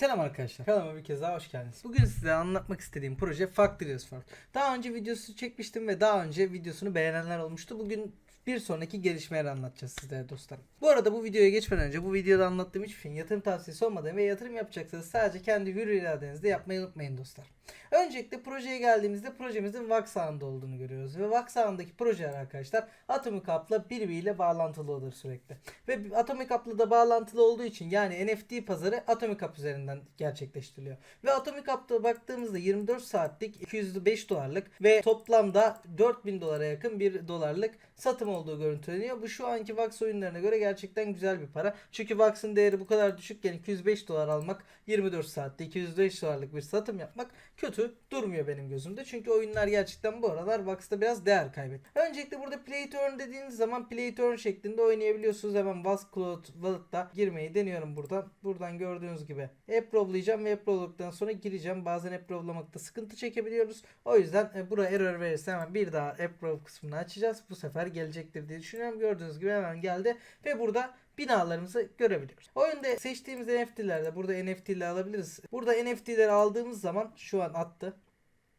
Selam arkadaşlar. Kanalıma bir kez daha hoş geldiniz. Bugün size anlatmak istediğim proje Factory Sword. Daha önce videosu çekmiştim ve daha önce videosunu beğenenler olmuştu. Bugün bir sonraki gelişmeleri anlatacağız sizlere dostlarım. Bu arada bu videoya geçmeden önce bu videoda anlattığım hiçbir şeyin yatırım tavsiyesi olmadığı ve yatırım yapacaksanız sadece kendi hür iradenizde yapmayı unutmayın dostlar. Öncelikle projeye geldiğimizde projemizin VAX ağında olduğunu görüyoruz. Ve VAX ağındaki projeler arkadaşlar Atomic Hub'la birbiriyle bağlantılıdır sürekli. Ve Atomic Hub'la da bağlantılı olduğu için yani NFT pazarı Atomic Hub üzerinden gerçekleştiriliyor. Ve Atomic Hub'da baktığımızda 24 saatlik 205 dolarlık ve toplamda 4000 dolara yakın bir dolarlık satım olduğu görüntüleniyor. Bu şu anki VAX oyunlarına göre gerçekten güzel bir para. Çünkü VAX'ın değeri bu kadar düşükken 205 dolar almak 24 saatte 205 dolarlık bir satım yapmak kötü durmuyor benim gözümde. Çünkü oyunlar gerçekten bu aralar VAX'ta biraz değer kaybetti. Öncelikle burada play to earn dediğiniz zaman play to earn şeklinde oynayabiliyorsunuz. Hemen VAX Cloud Wallet'ta girmeyi deniyorum buradan. Buradan gördüğünüz gibi approvlayacağım ve approvladıktan sonra gireceğim. Bazen approvlamakta sıkıntı çekebiliyoruz. O yüzden e, buraya error verirse hemen bir daha approve kısmını açacağız. Bu sefer gelecektir diye düşünüyorum. Gördüğünüz gibi hemen geldi ve burada binalarımızı görebiliyoruz. Oyunda seçtiğimiz NFT'lerde burada NFT ile alabiliriz. Burada NFT'leri aldığımız zaman şu an attı.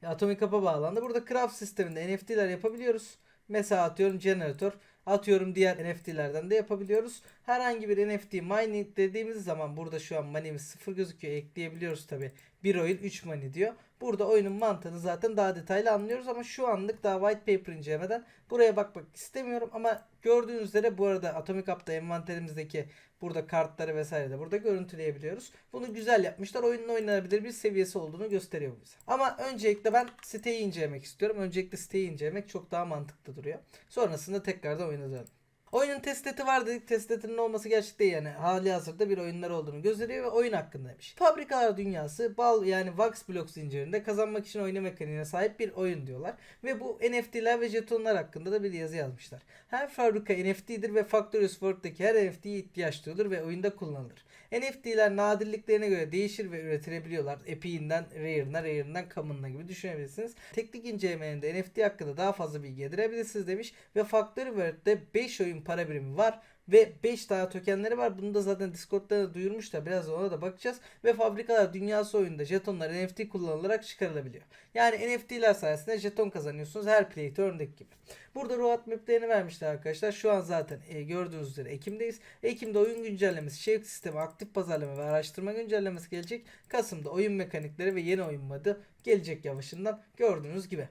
Atomic Hub'a bağlandı. Burada craft sisteminde NFT'ler yapabiliyoruz. Mesela atıyorum generator, atıyorum diğer NFT'lerden de yapabiliyoruz. Herhangi bir NFT mining dediğimiz zaman burada şu an money'miz sıfır gözüküyor. Ekleyebiliyoruz tabi. Bir oyun 3 money diyor. Burada oyunun mantığını zaten daha detaylı anlıyoruz ama şu anlık daha white paper incelemeden buraya bakmak istemiyorum ama gördüğünüz üzere bu arada Atomic Hub'da envanterimizdeki burada kartları vesaire de burada görüntüleyebiliyoruz. Bunu güzel yapmışlar. Oyunun oynanabilir bir seviyesi olduğunu gösteriyor bize. Ama öncelikle ben siteyi incelemek istiyorum. Öncelikle siteyi incelemek çok daha mantıklı duruyor. Sonrasında tekrardan oyuna dönelim. Oyunun test seti var dedik. Test setinin olması gerçek değil yani. Hali hazırda bir oyunlar olduğunu gösteriyor ve oyun hakkındaymış. Fabrikalar dünyası bal yani Vax blok zincirinde kazanmak için oyna mekaniğine sahip bir oyun diyorlar. Ve bu NFT'ler ve jetonlar hakkında da bir yazı yazmışlar. Her fabrika NFT'dir ve Factories World'daki her NFT'ye ihtiyaç duyulur ve oyunda kullanılır. NFT'ler nadirliklerine göre değişir ve üretilebiliyorlar. Epic'inden Rare'ına, Rare'ından Common'ına gibi düşünebilirsiniz. Teknik incelemelerinde NFT hakkında daha fazla bilgi edinebilirsiniz demiş ve Factory World'de 5 oyun para birimi var ve 5 daha tokenleri var. Bunu da zaten Discord'da da duyurmuşlar. Biraz ona da bakacağız. Ve fabrikalar dünyası oyunda jetonlar NFT kullanılarak çıkarılabiliyor. Yani NFT'ler sayesinde jeton kazanıyorsunuz her play to gibi. Burada roadmap'lerini vermişler arkadaşlar. Şu an zaten e, gördüğünüz üzere Ekim'deyiz. Ekim'de oyun güncellemesi, şevk sistemi, aktif pazarlama ve araştırma güncellemesi gelecek. Kasım'da oyun mekanikleri ve yeni oyun modu gelecek yavaşından gördüğünüz gibi.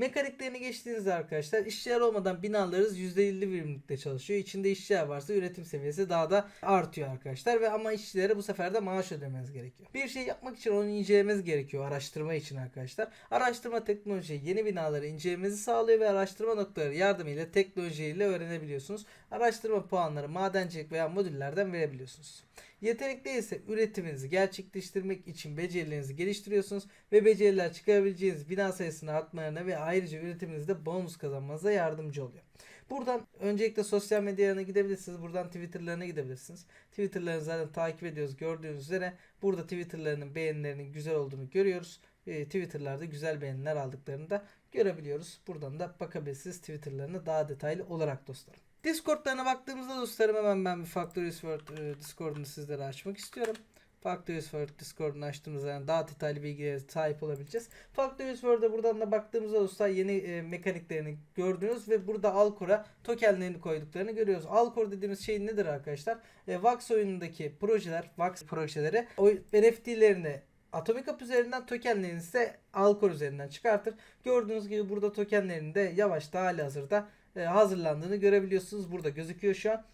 Mekaniklerini geçtiğinizde arkadaşlar işçiler olmadan binalarınız %50 verimlilikte çalışıyor. İçinde işçiler varsa üretim seviyesi daha da artıyor arkadaşlar. Ve ama işçilere bu sefer de maaş ödemeniz gerekiyor. Bir şey yapmak için onu incelemeniz gerekiyor araştırma için arkadaşlar. Araştırma teknoloji yeni binaları incelemenizi sağlıyor ve araştırma noktaları yardımıyla teknolojiyle öğrenebiliyorsunuz. Araştırma puanları madencilik veya modüllerden verebiliyorsunuz. Yetenek değilse üretiminizi gerçekleştirmek için becerilerinizi geliştiriyorsunuz ve beceriler çıkarabileceğiniz bina sayısını artmalarına ve ayrıca üretiminizde bonus kazanmanıza yardımcı oluyor. Buradan öncelikle sosyal medyalarına gidebilirsiniz. Buradan Twitter'larına gidebilirsiniz. Twitter'larını zaten takip ediyoruz. Gördüğünüz üzere burada Twitter'larının beğenilerinin güzel olduğunu görüyoruz. E, Twitter'larda güzel beğeniler aldıklarını da görebiliyoruz. Buradan da bakabilirsiniz Twitter'larını daha detaylı olarak dostlarım. Discord'larına baktığımızda dostlarım hemen ben bir Factories World e, Discord'unu sizlere açmak istiyorum. Factories World Discord'unu açtığımızda yani daha detaylı bilgilere sahip olabileceğiz. Factories World'a buradan da baktığımızda dostlar yeni e, mekaniklerini gördünüz ve burada Alcore'a tokenlerini koyduklarını görüyoruz. Alcore dediğimiz şey nedir arkadaşlar? E, Vax oyunundaki projeler, Vax projeleri NFT'lerini Atomic Hub üzerinden tokenlerini ise Alcore üzerinden çıkartır. Gördüğünüz gibi burada tokenlerini de yavaşta hali hazırda hazırlandığını görebiliyorsunuz. Burada gözüküyor şu an.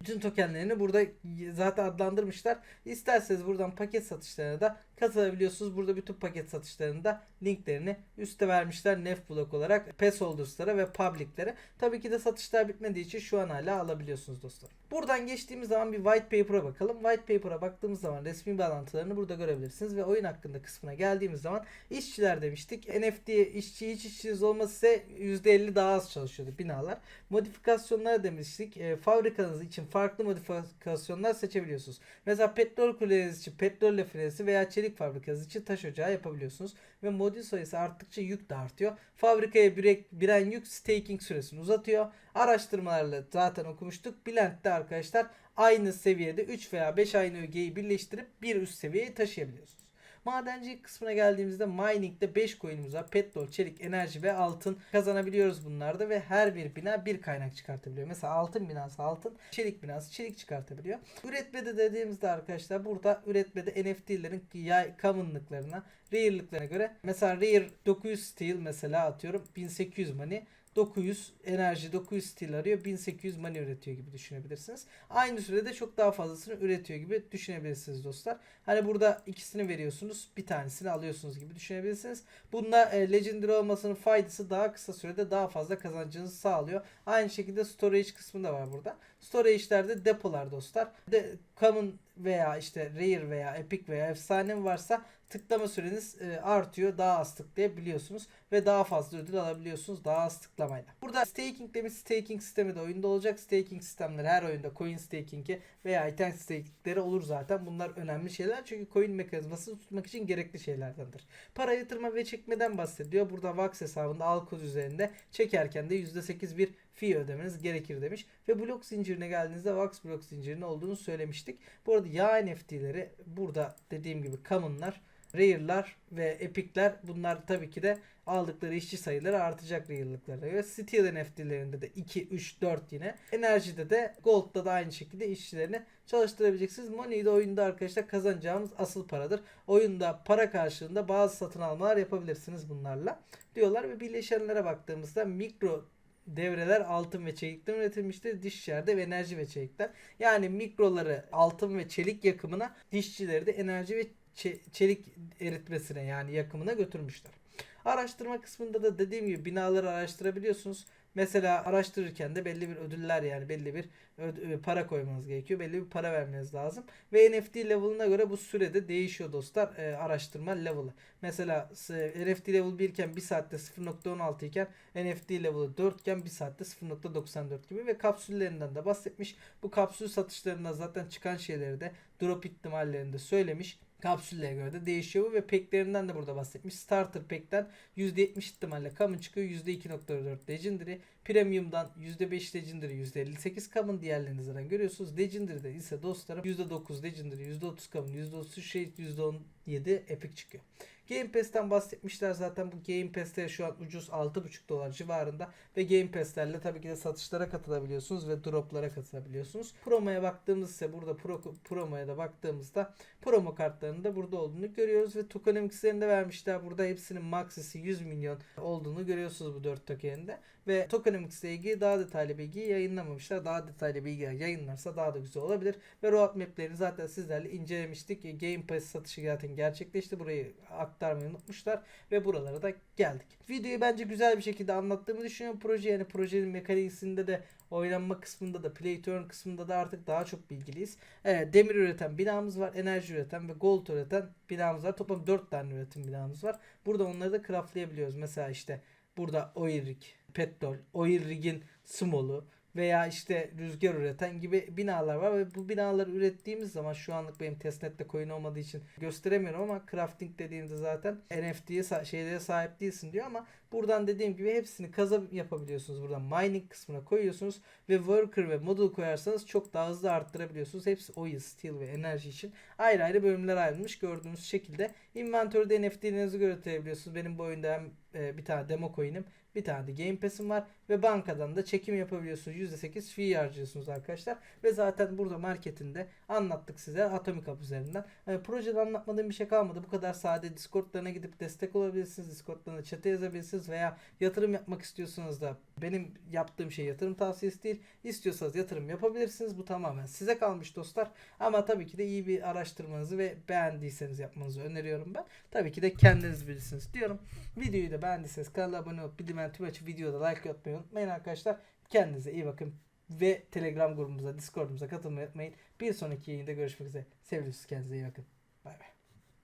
Bütün tokenlerini burada zaten adlandırmışlar. İsterseniz buradan paket satışlarına da katılabiliyorsunuz. Burada bütün paket satışlarında linklerini üste vermişler. Nef blok olarak PES holders'lara ve public'lere. Tabii ki de satışlar bitmediği için şu an hala alabiliyorsunuz dostlar. Buradan geçtiğimiz zaman bir white paper'a bakalım. White paper'a baktığımız zaman resmi bağlantılarını burada görebilirsiniz ve oyun hakkında kısmına geldiğimiz zaman işçiler demiştik. NFT işçi hiç işçiniz olmasa ise %50 daha az çalışıyordu binalar. Modifikasyonlar demiştik. E, fabrikanız için farklı modifikasyonlar seçebiliyorsunuz. Mesela petrol kuleniz için petrol refinesi veya çelik çelik fabrikası için taş ocağı yapabiliyorsunuz. Ve modül sayısı arttıkça yük de artıyor. Fabrikaya birek, biren yük staking süresini uzatıyor. Araştırmalarla zaten okumuştuk. Blend'de arkadaşlar aynı seviyede 3 veya 5 aynı ögeyi birleştirip bir üst seviyeye taşıyabiliyorsunuz. Madencilik kısmına geldiğimizde mining'de 5 coin'imiz var. Petrol, çelik, enerji ve altın kazanabiliyoruz bunlarda ve her bir bina bir kaynak çıkartabiliyor. Mesela altın binası altın, çelik binası çelik çıkartabiliyor. Üretmede dediğimizde arkadaşlar burada üretmede NFT'lerin yay common'lıklarına, rare'lıklarına göre mesela rare 900 steel mesela atıyorum 1800 money 900 enerji 900 stil arıyor 1800 money üretiyor gibi düşünebilirsiniz. Aynı sürede çok daha fazlasını üretiyor gibi düşünebilirsiniz dostlar. Hani burada ikisini veriyorsunuz bir tanesini alıyorsunuz gibi düşünebilirsiniz. Bunda e, legendary olmasının faydası daha kısa sürede daha fazla kazancınızı sağlıyor. Aynı şekilde storage kısmı da var burada. Storage'lerde depolar dostlar. De, common veya işte rare veya epic veya efsane varsa tıklama süreniz e, artıyor. Daha az tıklayabiliyorsunuz ve daha fazla ödül alabiliyorsunuz daha az tıklamayla. Burada staking demiş staking sistemi de oyunda olacak. Staking sistemleri her oyunda coin staking'i veya item staking'leri olur zaten. Bunlar önemli şeyler çünkü coin mekanizmasını tutmak için gerekli şeylerdendir. Para yatırma ve çekmeden bahsediyor. Burada Vax hesabında Alkoz üzerinde çekerken de %8 bir fee ödemeniz gerekir demiş. Ve blok zincirine geldiğinizde Vax blok zincirinin olduğunu söylemiştik. Bu arada yağ NFT'leri burada dediğim gibi common'lar Rare'lar ve Epic'ler bunlar tabii ki de aldıkları işçi sayıları artacak Rare'lıklara göre. Steel NFT'lerinde de 2, 3, 4 yine. Enerjide de Gold'da da aynı şekilde işçilerini çalıştırabileceksiniz. Money de oyunda arkadaşlar kazanacağımız asıl paradır. Oyunda para karşılığında bazı satın almalar yapabilirsiniz bunlarla diyorlar ve birleşenlere baktığımızda mikro devreler altın ve çelikten üretilmiştir. Dişçilerde ve enerji ve çelikten. Yani mikroları altın ve çelik yakımına, dişçileri de enerji ve çelik eritmesine yani yakımına götürmüşler. Araştırma kısmında da dediğim gibi binaları araştırabiliyorsunuz. Mesela araştırırken de belli bir ödüller yani belli bir para koymanız gerekiyor. Belli bir para vermeniz lazım. Ve NFT level'ına göre bu sürede değişiyor dostlar e, araştırma level'ı. Mesela e, NFT level 1 iken 1 saatte 0.16 iken NFT level'ı 4 iken 1 saatte 0.94 gibi ve kapsüllerinden de bahsetmiş. Bu kapsül satışlarında zaten çıkan şeyleri de drop ihtimallerini de söylemiş. Kapsüllere göre de değişiyor ve packlerinden de burada bahsetmiş. Starter pack'ten %70 ihtimalle common çıkıyor. %2.4 legendary. Premium'dan %5 legendary, %58 common diğerlerini zaten görüyorsunuz. Legendary'de ise dostlarım %9 legendary, %30 common, %33 şey, %17 epic çıkıyor. Game Pass'ten bahsetmişler zaten bu Game Pass'te şu an ucuz 6.5 dolar civarında ve Game Pass'lerle tabii ki de satışlara katılabiliyorsunuz ve droplara katılabiliyorsunuz. Promo'ya baktığımız ise burada pro, promo'ya da baktığımızda promo kartlarının da burada olduğunu görüyoruz ve tokenomics'lerini de vermişler. Burada hepsinin maxisi 100 milyon olduğunu görüyorsunuz bu 4 tokeninde ve tokenomics ile ilgili daha detaylı bilgi yayınlamamışlar. Daha detaylı bilgi yayınlarsa daha da güzel olabilir. Ve roadmap'lerini zaten sizlerle incelemiştik. Game Pass satışı zaten gerçekleşti. Burayı aktarmayı unutmuşlar ve buralara da geldik. Videoyu bence güzel bir şekilde anlattığımı düşünüyorum. Proje yani projenin mekaniğinde de oynanma kısmında da play turn kısmında da artık daha çok bilgiliyiz. Evet, demir üreten binamız var. Enerji üreten ve gold üreten binamız var. Toplam 4 tane üretim binamız var. Burada onları da craftlayabiliyoruz. Mesela işte burada oil rig, petrol, oil rig'in small'u, veya işte rüzgar üreten gibi binalar var ve bu binaları ürettiğimiz zaman şu anlık benim testnette coin olmadığı için gösteremiyorum ama crafting dediğinde zaten NFT'ye şeylere sahip değilsin diyor ama buradan dediğim gibi hepsini kaza yapabiliyorsunuz. Buradan mining kısmına koyuyorsunuz ve worker ve model koyarsanız çok daha hızlı arttırabiliyorsunuz. Hepsi oil, steel ve enerji için ayrı ayrı bölümler ayrılmış gördüğünüz şekilde. Inventörde NFT'lerinizi görebiliyorsunuz. Benim bu oyunda hem e, bir tane demo coin'im bir tane de Game Pass'im var ve bankadan da çekim yapabiliyorsunuz. %8 fee harcıyorsunuz arkadaşlar. Ve zaten burada marketinde anlattık size Atomic Hub üzerinden. Yani projede anlatmadığım bir şey kalmadı. Bu kadar sade Discord'larına gidip destek olabilirsiniz. Discord'larına chat'e yazabilirsiniz veya yatırım yapmak istiyorsanız da benim yaptığım şey yatırım tavsiyesi değil. İstiyorsanız yatırım yapabilirsiniz. Bu tamamen size kalmış dostlar. Ama tabii ki de iyi bir araştırmanızı ve beğendiyseniz yapmanızı öneriyorum ben. Tabii ki de kendiniz bilirsiniz diyorum. Videoyu da beğendiyseniz kanala abone olup bildirim tüm açı videoda like atmayı unutmayın arkadaşlar. Kendinize iyi bakın ve Telegram grubumuza, Discord'umuza katılmayı unutmayın. Bir sonraki yayında görüşmek üzere. Seviliyorsunuz. Kendinize iyi bakın.